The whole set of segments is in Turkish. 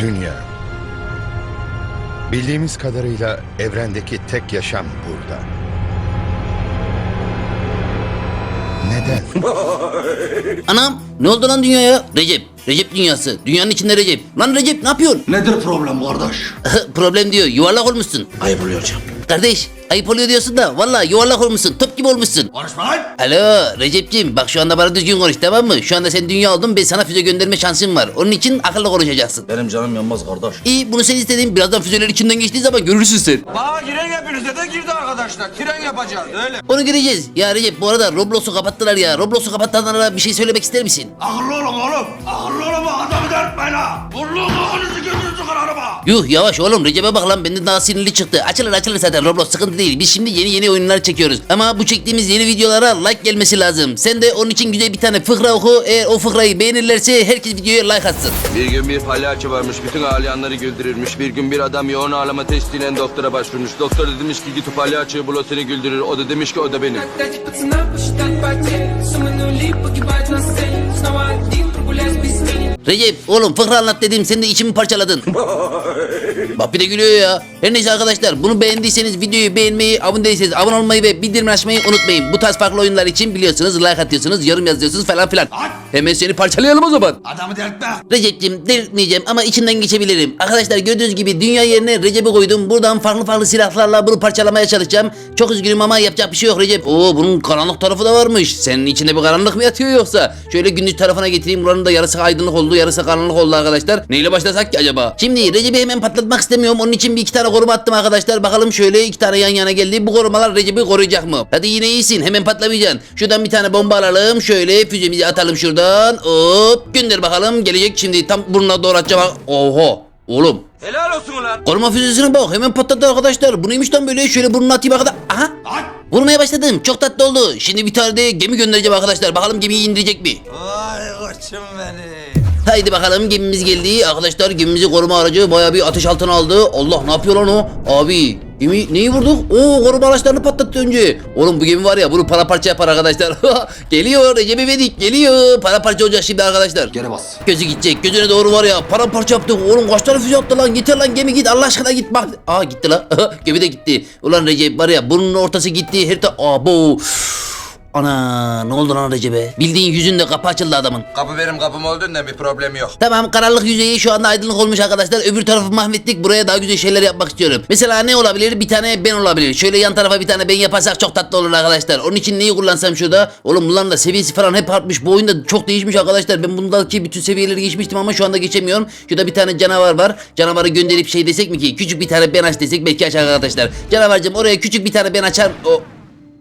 Dünya. Bildiğimiz kadarıyla evrendeki tek yaşam burada. Neden? Anam ne oldu lan dünyaya? Recep. Recep dünyası. Dünyanın içinde Recep. Lan Recep ne yapıyorsun? Nedir problem kardeş? Problem diyor. Yuvarlak olmuşsun. Ayıp oluyor hocam. Kardeş ayıp oluyor diyorsun da valla yuvarlak olmuşsun. Top gibi olmuşsun. Konuşma lan. Alo Recep'ciğim bak şu anda bana düzgün konuş tamam mı? Şu anda sen dünya oldun ben sana füze gönderme şansım var. Onun için akıllı konuşacaksın. Benim canım yanmaz kardeş. İyi bunu sen istedin. Birazdan füzeler içinden geçtiği zaman görürsün sen. Bana giren hepinize de girdi arkadaşlar. Tren yapacağız öyle. Onu göreceğiz. Ya Recep bu arada Roblox'u kapattılar ya. Roblox'u kapattılar bir şey söylemek ister misin? Akıllı olun oğlum. Akıllı olun bak adamı dertmeyin ha. Vurluğun kafanızı gözünüzü kırarım ha. Yuh yavaş oğlum Recep'e bak lan benden daha sinirli çıktı. Açılır açılır zaten Roblox sıkıntı değil. Biz şimdi yeni yeni oyunlar çekiyoruz. Ama bu çektiğimiz yeni videolara like gelmesi lazım. Sen de onun için güzel bir tane fıkra oku. Eğer o fıkrayı beğenirlerse herkes videoya like atsın. Bir gün bir palyaço varmış bütün ağlayanları güldürürmüş. Bir gün bir adam yoğun ağlama testiyle doktora başvurmuş. Doktor da demiş ki git o palyaçoyu bul o seni güldürür. O da demiş ki o da benim. Дать пацана посчитать потерь Суммы нули погибать на сцене Снова один прогуляюсь без тени Recep oğlum fıkra anlat dedim sen de içimi parçaladın. Bak bir de gülüyor ya. Her neyse arkadaşlar bunu beğendiyseniz videoyu beğenmeyi, abone değilseniz abone olmayı ve bildirim açmayı unutmayın. Bu tarz farklı oyunlar için biliyorsunuz like atıyorsunuz, yorum yazıyorsunuz falan filan. Hemen seni parçalayalım o zaman. Adamı delirtme. Recep'cim delirtmeyeceğim ama içinden geçebilirim. Arkadaşlar gördüğünüz gibi dünya yerine Recep'i koydum. Buradan farklı farklı silahlarla bunu parçalamaya çalışacağım. Çok üzgünüm ama yapacak bir şey yok Recep. Oo bunun karanlık tarafı da varmış. Senin içinde bir karanlık mı yatıyor yoksa? Şöyle gündüz tarafına getireyim. Buranın da yarısı aydınlık oldu, yarısı karanlık oldu arkadaşlar. Neyle başlasak ki acaba? Şimdi Recep'i hemen patlatmak istemiyorum. Onun için bir iki tane koruma attım arkadaşlar. Bakalım şöyle iki tane yan yana geldi. Bu korumalar Recep'i koruyacak mı? Hadi yine iyisin. Hemen patlamayacaksın. Şuradan bir tane bomba alalım. Şöyle füzemizi atalım şuradan. Hop gönder bakalım. Gelecek şimdi tam burnuna doğru atacağım. Oho. Oğlum Helal olsun ulan. Koruma füzesine bak hemen patladı arkadaşlar. Bu neymiş lan böyle şöyle burnuna atayım arkadaşlar. Aha Lan. vurmaya başladım. Çok tatlı oldu. Şimdi bir tane de gemi göndereceğim arkadaşlar. Bakalım gemiyi indirecek mi? Vay koçum benim. Haydi bakalım gemimiz geldi. Arkadaşlar gemimizi koruma aracı bayağı bir ateş altına aldı. Allah ne yapıyor lan o? Abi gemi neyi vurduk? Oo koruma araçlarını patlattı önce. Oğlum bu gemi var ya bunu para parça yapar arkadaşlar. geliyor Recep İvedik geliyor. Para parça olacak şimdi arkadaşlar. Geri bas. Gözü gidecek. Gözüne doğru var ya. Paramparça yaptı. Oğlum kaç tane füze attı lan. Getir lan gemi git. Allah aşkına git bak. Aa gitti lan. gemi de gitti. Ulan Recep var ya burnunun ortası gitti. Her ta... Abo. Ana ne oldu lan Recep'e? Bildiğin yüzünde kapı açıldı adamın. Kapı benim kapım olduğunda bir problem yok. Tamam karanlık yüzeyi şu anda aydınlık olmuş arkadaşlar. Öbür tarafı mahvettik. Buraya daha güzel şeyler yapmak istiyorum. Mesela ne olabilir? Bir tane ben olabilir. Şöyle yan tarafa bir tane ben yaparsak çok tatlı olur arkadaşlar. Onun için neyi kullansam şurada? Oğlum bunların da seviyesi falan hep artmış. Bu oyunda çok değişmiş arkadaşlar. Ben bundaki bütün seviyeleri geçmiştim ama şu anda geçemiyorum. Şurada bir tane canavar var. Canavarı gönderip şey desek mi ki? Küçük bir tane ben aç desek belki açar arkadaşlar. Canavarcığım oraya küçük bir tane ben açar. O...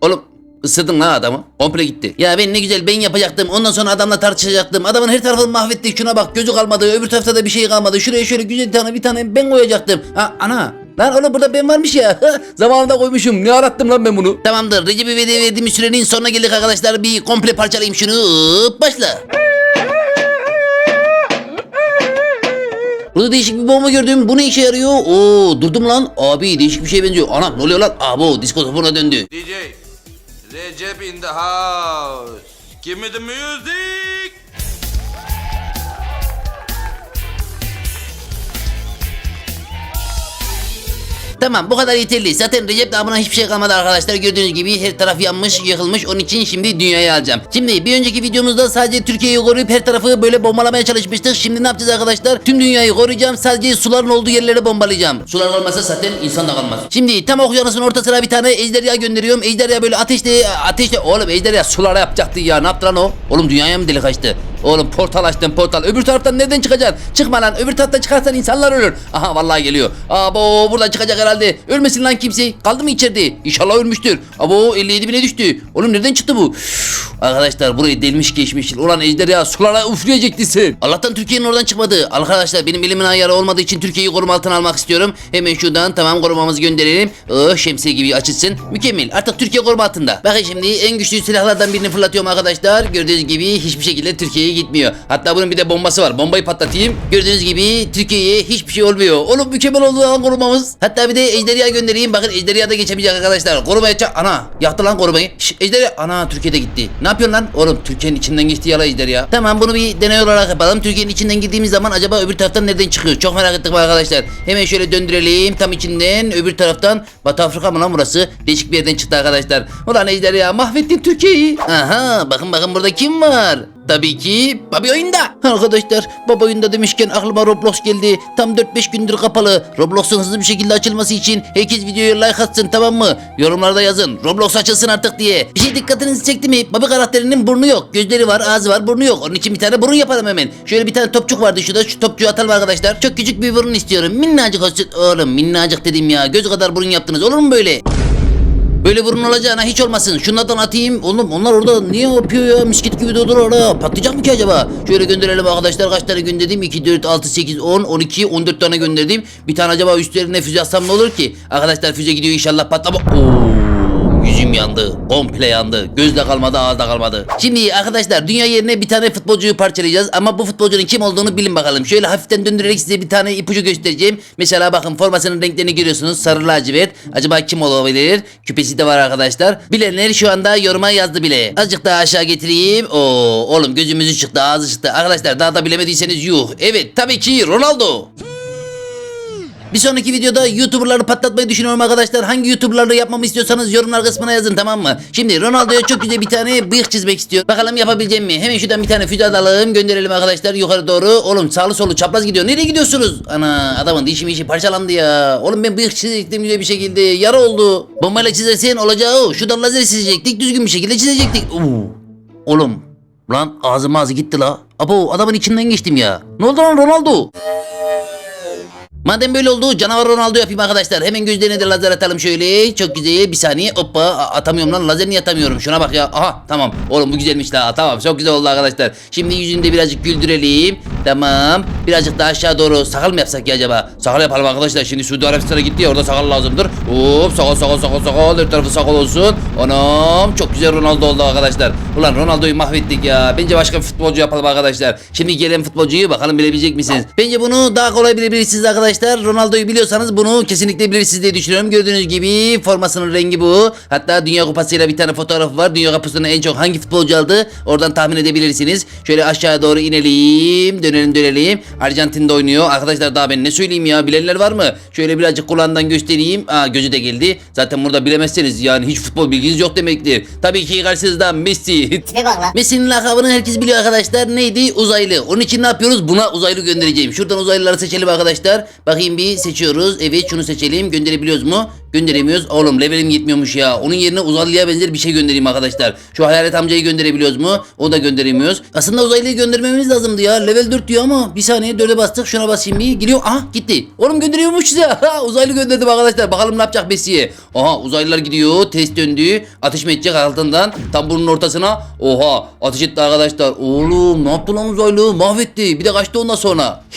Oğlum Isırdın lan adamı. Komple gitti. Ya ben ne güzel ben yapacaktım. Ondan sonra adamla tartışacaktım. Adamın her tarafını mahvettik. Şuna bak gözü kalmadı. Öbür tarafta da bir şey kalmadı. Şuraya şöyle güzel bir tane bir tane ben koyacaktım. Ha ana. Lan oğlum burada ben varmış ya. Zamanında koymuşum. Ne arattım lan ben bunu? Tamamdır. Recep İvedik'e verdiğimiz sürenin sonuna geldik arkadaşlar. Bir komple parçalayayım şunu. Başla. Burada değişik bir bomba gördüm. Bu ne işe yarıyor? Oo durdum lan. Abi değişik bir şey benziyor. Anam ne oluyor lan? Abo disko topuna döndü. DJ. Recep in the house. Give me the music. Tamam bu kadar yeterli. Zaten Recep daha buna hiçbir şey kalmadı arkadaşlar. Gördüğünüz gibi her taraf yanmış, yıkılmış. Onun için şimdi dünyayı alacağım. Şimdi bir önceki videomuzda sadece Türkiye'yi koruyup her tarafı böyle bombalamaya çalışmıştık. Şimdi ne yapacağız arkadaşlar? Tüm dünyayı koruyacağım. Sadece suların olduğu yerlere bombalayacağım. Sular kalmasa zaten insan da kalmaz. Şimdi tam okyanusun ortasına bir tane ejderha gönderiyorum. Ejderha böyle ateşte ateşte oğlum ejderha sulara yapacaktı ya. Ne yaptı lan o? Oğlum dünyaya mı delik açtı? Oğlum portal açtım portal. Öbür taraftan nereden çıkacaksın? Çıkma lan. Öbür taraftan çıkarsan insanlar ölür. Aha vallahi geliyor. Abo buradan çıkacak herhalde. Ölmesin lan kimse. Kaldı mı içeride? İnşallah ölmüştür. Abo 57 bine düştü. Oğlum nereden çıktı bu? Üf, Arkadaşlar burayı delmiş geçmiş. Ulan ejderha sulara üfleyecekti sen. Allah'tan Türkiye'nin oradan çıkmadı. Arkadaşlar benim elimin ayarı olmadığı için Türkiye'yi koruma altına almak istiyorum. Hemen şuradan tamam korumamızı gönderelim. Oh şemsiye gibi açılsın. Mükemmel. Artık Türkiye koruma altında. Bakın şimdi en güçlü silahlardan birini fırlatıyorum arkadaşlar. Gördüğünüz gibi hiçbir şekilde Türkiye'ye gitmiyor. Hatta bunun bir de bombası var. Bombayı patlatayım. Gördüğünüz gibi Türkiye'ye hiçbir şey olmuyor. Oğlum mükemmel oldu lan korumamız. Hatta bir de ejderha göndereyim. Bakın ejderha da geçemeyecek arkadaşlar. Koruma yapacak. Ana yaktı lan korumayı. Şş, ejderha. Ana Türkiye'de gitti. Ne yapıyorsun lan? Oğlum Türkiye'nin içinden geçti yala ejderha. Tamam bunu bir deney olarak yapalım. Türkiye'nin içinden girdiğimiz zaman acaba öbür taraftan nereden çıkıyor? Çok merak ettik arkadaşlar. Hemen şöyle döndürelim. Tam içinden öbür taraftan. Batı Afrika mı lan burası? Değişik bir yerden çıktı arkadaşlar. Ulan ejderha mahvettin Türkiye'yi. Aha bakın bakın burada kim var? Tabii ki Babi oyunda. Arkadaşlar Baba oyunda demişken aklıma Roblox geldi. Tam 4-5 gündür kapalı. Roblox'un hızlı bir şekilde açılması için herkes videoya like atsın tamam mı? Yorumlarda yazın. Roblox açılsın artık diye. Bir şey dikkatinizi çekti mi? Babi karakterinin burnu yok. Gözleri var, ağzı var, burnu yok. Onun için bir tane burun yapalım hemen. Şöyle bir tane topçuk vardı şurada. Şu topçuğu atalım arkadaşlar. Çok küçük bir burun istiyorum. Minnacık olsun. Oğlum minnacık dedim ya. Göz kadar burun yaptınız. Olur mu böyle? Böyle burun olacağına hiç olmasın. Şunlardan atayım. Oğlum onlar orada niye yapıyor ya? Misket gibi durdur orada. Patlayacak mı ki acaba? Şöyle gönderelim arkadaşlar. Kaç tane gönderdim? 2, 4, 6, 8, 10, 12, 14 tane gönderdim. Bir tane acaba üstlerine füze atsam ne olur ki? Arkadaşlar füze gidiyor inşallah patlama. Oo. Yüzüm yandı. Komple yandı. Gözde kalmadı, ağızda kalmadı. Şimdi arkadaşlar dünya yerine bir tane futbolcuyu parçalayacağız ama bu futbolcunun kim olduğunu bilin bakalım. Şöyle hafiften döndürerek size bir tane ipucu göstereceğim. Mesela bakın formasının renklerini görüyorsunuz. Sarı lacivert. Acaba kim olabilir? Küpesi de var arkadaşlar. Bilenler şu anda yoruma yazdı bile. Azıcık daha aşağı getireyim. Oo, oğlum gözümüzü çıktı, ağzı çıktı. Arkadaşlar daha da bilemediyseniz yuh. Evet tabii ki Ronaldo. Bir sonraki videoda YouTuber'ları patlatmayı düşünüyorum arkadaşlar. Hangi YouTuber'ları yapmamı istiyorsanız yorumlar kısmına yazın tamam mı? Şimdi Ronaldo'ya çok güzel bir tane bıyık çizmek istiyorum. Bakalım yapabileceğim mi? Hemen şuradan bir tane füze alalım gönderelim arkadaşlar yukarı doğru. Oğlum sağlı solu çapraz gidiyor. Nereye gidiyorsunuz? Ana adamın dişi mişi parçalandı ya. Oğlum ben bıyık çizecektim güzel bir şekilde. Yara oldu. Bombayla çizersen olacağı o. Şuradan lazer çizecektik. Düzgün bir şekilde çizecektik. Oo. Oğlum. Lan ağzım ağzı gitti la. Abo adamın içinden geçtim ya. Ne oldu lan Ronaldo? Madem böyle oldu canavar Ronaldo yapayım arkadaşlar. Hemen gözlerine de lazer atalım şöyle. Çok güzel bir saniye. Hoppa atamıyorum lan lazer niye atamıyorum. Şuna bak ya. Aha tamam. Oğlum bu güzelmiş la. Tamam çok güzel oldu arkadaşlar. Şimdi yüzünü de birazcık güldürelim. Tamam. Birazcık daha aşağı doğru sakal mı yapsak ya acaba? Sakal yapalım arkadaşlar. Şimdi Suudi Arabistan'a gitti ya orada sakal lazımdır. Hop sakal sakal sakal sakal. Her tarafı sakal olsun. Anam çok güzel Ronaldo oldu arkadaşlar. Ulan Ronaldo'yu mahvettik ya. Bence başka bir futbolcu yapalım arkadaşlar. Şimdi gelen futbolcuyu bakalım bilebilecek misiniz? Bence bunu daha kolay bilebilirsiniz arkadaşlar. Ronaldo'yu biliyorsanız bunu kesinlikle bilirsiniz diye düşünüyorum. Gördüğünüz gibi formasının rengi bu. Hatta Dünya Kupası'yla bir tane fotoğrafı var. Dünya Kupası'nı en çok hangi futbolcu aldı? Oradan tahmin edebilirsiniz. Şöyle aşağı doğru inelim. Dönelim dönelim. Arjantin'de oynuyor. Arkadaşlar daha ben ne söyleyeyim ya? Bilenler var mı? Şöyle birazcık kulağından göstereyim. Aa gözü de geldi. Zaten burada bilemezseniz yani hiç futbol bilginiz yok demektir. Tabii ki karşınızda Messi. Messi'nin lakabını herkes biliyor arkadaşlar. Neydi? Uzaylı. Onun için ne yapıyoruz? Buna uzaylı göndereceğim. Şuradan uzaylıları seçelim arkadaşlar. Bakayım bir seçiyoruz. Evet şunu seçelim. Gönderebiliyoruz mu? Gönderemiyoruz. Oğlum levelim yetmiyormuş ya. Onun yerine uzaylıya benzer bir şey göndereyim arkadaşlar. Şu hayalet amcayı gönderebiliyoruz mu? O da gönderemiyoruz. Aslında uzaylıyı göndermemiz lazımdı ya. Level 4 diyor ama bir saniye 4'e bastık. Şuna basayım bir. Gidiyor. Aha gitti. Oğlum gönderiyormuş ya. uzaylı gönderdim arkadaşlar. Bakalım ne yapacak Messi'ye. Aha uzaylılar gidiyor. Test döndü. Ateş mi edecek altından? Tam burnun ortasına. Oha ateş etti arkadaşlar. Oğlum ne yaptı lan uzaylı? Mahvetti. Bir de kaçtı ondan sonra.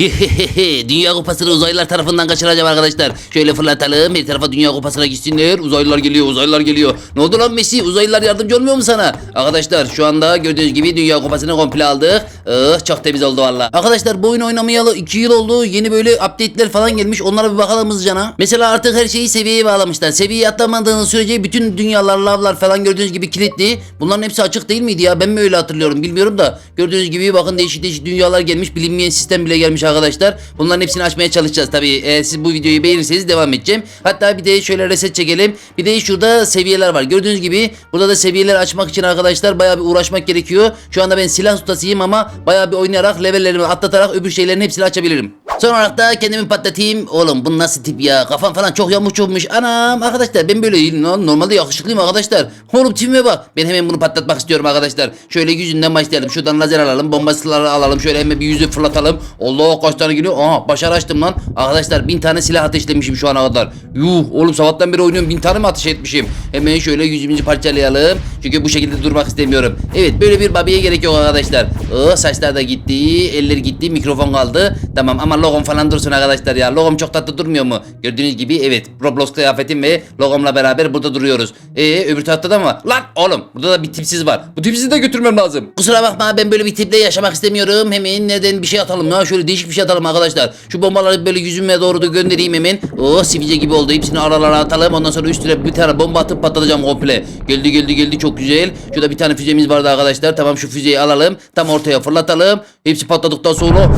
Dünya kupasını uzaylılar tarafından kaçıracağım arkadaşlar. Şöyle fırlatalım. Bir tarafa Dünya kupasına gitsinler. Uzaylılar geliyor. Uzaylılar geliyor. Ne oldu lan Messi? Uzaylılar yardımcı olmuyor mu sana? Arkadaşlar şu anda gördüğünüz gibi Dünya kupasını komple aldık. Oh, çok temiz oldu valla. Arkadaşlar bu oyun oynamayalı 2 yıl oldu. Yeni böyle update'ler falan gelmiş. Onlara bir bakalım hızlıcana. Mesela artık her şeyi seviyeye bağlamışlar. Seviyeyi atlamadığınız sürece bütün dünyalar, lavlar falan gördüğünüz gibi kilitli. Bunların hepsi açık değil miydi ya? Ben mi öyle hatırlıyorum bilmiyorum da. Gördüğünüz gibi bakın değişik değişik dünyalar gelmiş. Bilinmeyen sistem bile gelmiş arkadaşlar. Bunların hepsini açmaya çalışacağız tabii. Eğer siz bu videoyu beğenirseniz devam edeceğim. Hatta bir de şöyle reset çekelim. Bir de şurada seviyeler var. Gördüğünüz gibi burada da seviyeler açmak için arkadaşlar bayağı bir uğraşmak gerekiyor. Şu anda ben silah ustasıyım ama bayağı bir oynayarak levellerimi atlatarak öbür şeylerin hepsini açabilirim. Son olarak da kendimi patlatayım. Oğlum bu nasıl tip ya? Kafam falan çok yamuk olmuş. Anam arkadaşlar ben böyle. Normalde yakışıklıyım arkadaşlar. Oğlum tipime bak. Ben hemen bunu patlatmak istiyorum arkadaşlar. Şöyle yüzünden başlayalım. Şuradan lazer alalım. Bombasıları alalım. Şöyle hemen bir yüzü fırlatalım. Allah kaç tane geliyor. Aha başarı açtım lan. Arkadaşlar bin tane silah ateşlemişim şu ana kadar. Yuh oğlum sabahtan beri oynuyorum. Bin tane mi ateş etmişim? Hemen şöyle yüzümüzü parçalayalım. Çünkü bu şekilde durmak istemiyorum. Evet böyle bir babiye gerek yok arkadaşlar. Oh, saçlar da gitti. Eller gitti. Mikrofon kaldı. Tamam ama logom falan dursun arkadaşlar ya. Logom çok tatlı durmuyor mu? Gördüğünüz gibi evet. Roblox kıyafetim ve logomla beraber burada duruyoruz. Ee öbür tarafta da mı ama. Lan oğlum burada da bir tipsiz var. Bu tipsizi de götürmem lazım. Kusura bakma ben böyle bir tiple yaşamak istemiyorum. Hemen neden bir şey atalım ya şöyle değişik bir şey atalım arkadaşlar. Şu bombaları böyle yüzüme doğru da göndereyim hemen. Oh sivilce gibi oldu. Hepsini aralara atalım. Ondan sonra üstüne bir tane bomba atıp patlatacağım komple. Geldi geldi geldi çok güzel. Şurada bir tane füzemiz vardı arkadaşlar. Tamam şu füzeyi alalım. Tam ortaya fırlatalım. Hepsi patladıktan sonra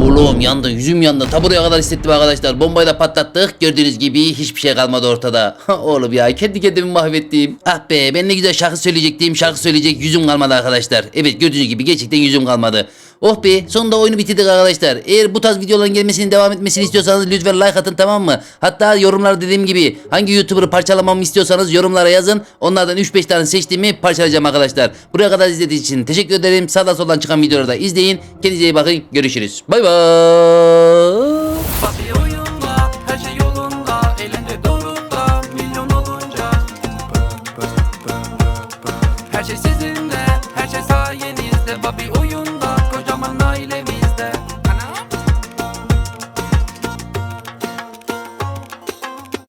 Oğlum yandı yüzüm yandı. Ta buraya kadar hissettim arkadaşlar. Bombayı da patlattık. Gördüğünüz gibi hiçbir şey kalmadı ortada. Oğlum ya kendi kendimi mahvettim. Ah be ben ne güzel şarkı söyleyecektim şarkı söyleyecek yüzüm kalmadı arkadaşlar. Evet gördüğünüz gibi gerçekten yüzüm kalmadı Oh be sonunda oyunu bitirdik arkadaşlar. Eğer bu tarz videoların gelmesini devam etmesini istiyorsanız lütfen like atın tamam mı? Hatta yorumlara dediğim gibi hangi youtuber'ı parçalamamı istiyorsanız yorumlara yazın. Onlardan 3-5 tane seçtiğimi parçalayacağım arkadaşlar. Buraya kadar izlediğiniz için teşekkür ederim. Sağdan soldan çıkan videoları da izleyin. Kendinize iyi bakın. Görüşürüz. Bay bay